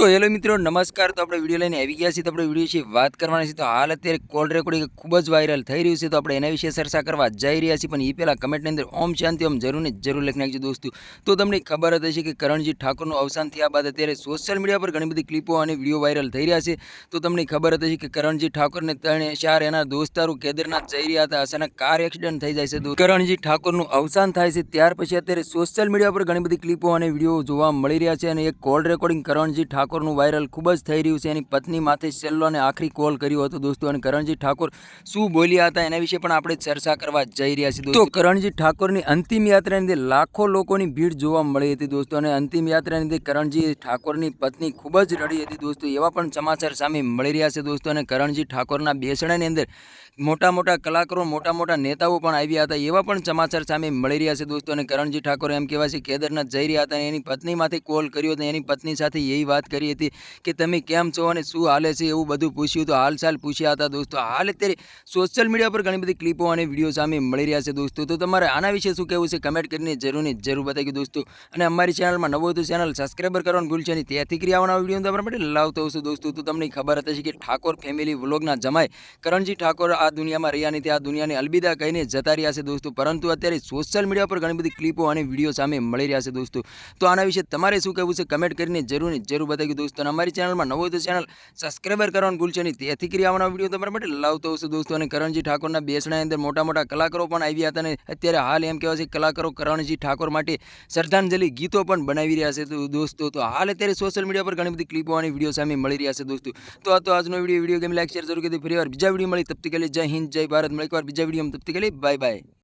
તો હેલો મિત્રો, નમસ્કાર. તો આપણે વીડિયો લઈને આવી ગયા છીએ. તો આપણે વીડિયો વિશે વાત કરવાની છે. તો હાલ અત્યારે કોલ રેકોર્ડિંગ ખૂબ જ વાયરલ થઈ રહ્યું છે. તો આપણે એના વિશે ચર્ચા કરવા જઈ રહ્યા છીએ. પણ એ પહેલાં કમેન્ટની અંદર ઓમ શાંતિ, ઓમ જરૂર ને જરૂર લખી નાખજો દોસ્તો. તો તમને ખબર જ હશે કે કરણજી ઠાકોરનું અવસાન થયા બાદ અત્યારે સોશિયલ મીડિયા પર ઘણી બધી ક્લિપો અને વીડિયો વાયરલ થઈ રહ્યા છે. તો તમને ખબર જ હશે કે કરણજી ઠાકોરને ત્રણે ચાર એના દોસ્તારો કેદારનાથ જઈ રહ્યા હતા. અચાનક કાર એક્સિડન્ટ થઈ જાય છે તો કરણજી ઠાકોરનું અવસાન થાય છે ત્યાર પછી અત્યારે સોશિયલ મીડિયા પર ઘણી બધી ક્લિપો અને વીડિયો જોવા મળી રહ્યા છે. અને એક કોલ રેકોર્ડિંગ કરણજી ઠાકોરનું વાયરલ ખૂબ જ થઈ રહ્યું છે. એની પત્ની માથે છેલ્લો અને આખરી કોલ કર્યો હતો દોસ્તો. અને કરણજી ઠાકોર શું બોલ્યા હતા એના વિશે પણ આપણે ચર્ચા કરવા જઈ રહ્યા છીએ દોસ્તો. કરણજી ઠાકોરની અંતિમ યાત્રાની અંદર લાખો લોકોની ભીડ જોવા મળી હતી દોસ્તો. અને અંતિમ યાત્રાની અંદર કરણજી ઠાકોરની પત્ની ખૂબ જ રડી હતી દોસ્તો. એવા પણ સમાચાર સામે મળી રહ્યા છે દોસ્તો. અને કરણજી ઠાકોરના બેસણાની અંદર મોટા મોટા કલાકારો, મોટા મોટા નેતાઓ પણ આવ્યા હતા. એવા પણ સમાચાર સામે મળી રહ્યા છે દોસ્તો. અને કરણજી ઠાકોર એમ કહેવાય છે, કેદારનાથ જઈ રહ્યા હતા એની પત્નીમાંથી કોલ કર્યો હતો. એની પત્ની સાથે એવી વાત કરી હતી કે તમે કેમ છો અને શું હાલે છે એવું બધું પૂછ્યું તો હાલચાલ પૂછ્યા હતા દોસ્તો. હાલ અત્યારે સોશિયલ મીડિયા પર ઘણી બધી ક્લિપો અને વીડિયો સામે મળી રહ્યા છે દોસ્તો. તો તમારે આના વિશે શું કહેવું છે કમેન્ટ કરીને જરૂર ને જરૂર બતાવી દોસ્તો. અને અમારી ચેનલમાં નવો તો ચેનલ સબસ્ક્રાઈબર કરવાનું ભૂલશે નહીં. ત્યાંથી કરી આવવાના વીડિયો તમારા માટે લાવતો હશે દોસ્તો. તો તમને ખબર હતી કે ઠાકોર ફેમિલી વ્લોગના જમાય કરણજી ઠાકોર આ દુનિયામાં રહ્યા નથી આ દુનિયાને અલવિદા કહીને જતા રહ્યા છે દોસ્તો. પરંતુ અત્યારે સોશિયલ મીડિયા પર ઘણી બધી ક્લિપો અને વીડિયો સામે મળી રહ્યા છે દોસ્તો. તો આના વિશે તમારે શું કહેવું છે કમેન્ટ કરીને જરૂર જરૂર બતાવી લાગ્યું દોસ્તો અમારી ચેનલમાં નવો તો ચેનલ સબસ્ક્રાઈબર કરવાનું ભૂલશે નહીં. તેથી કરી આવવાના વીડિયો તમારા માટે લાવતો હશે દોસ્તો. અને કરણજી ઠાકોરના બેસણા અંદર મોટા મોટા કલાકારો પણ આવ્યા હતા અને અત્યારે હાલ એમ કહેવાય છે કલાકારો કરણજી ઠાકોર માટે શ્રદ્ધાંજલિ ગીતો પણ બનાવી રહ્યા છે તો દોસ્તો. તો હાલ અત્યારે સોશિયલ મીડિયા પર ઘણી બધી ક્લિપો અને વીડિયો સામે મળી રહ્યા છે દોસ્તો. તો આ તો આજનો વીડિયો. વીડિયો ગમે લાઈક શેર જરૂર કરી ફરી વાર બીજા વીડિયો મળી. તપ્તી કે જય હિન્દ, જય ભારત. મળી એકવાર બીજા વીડિયો તપ્તી કે બાય બાય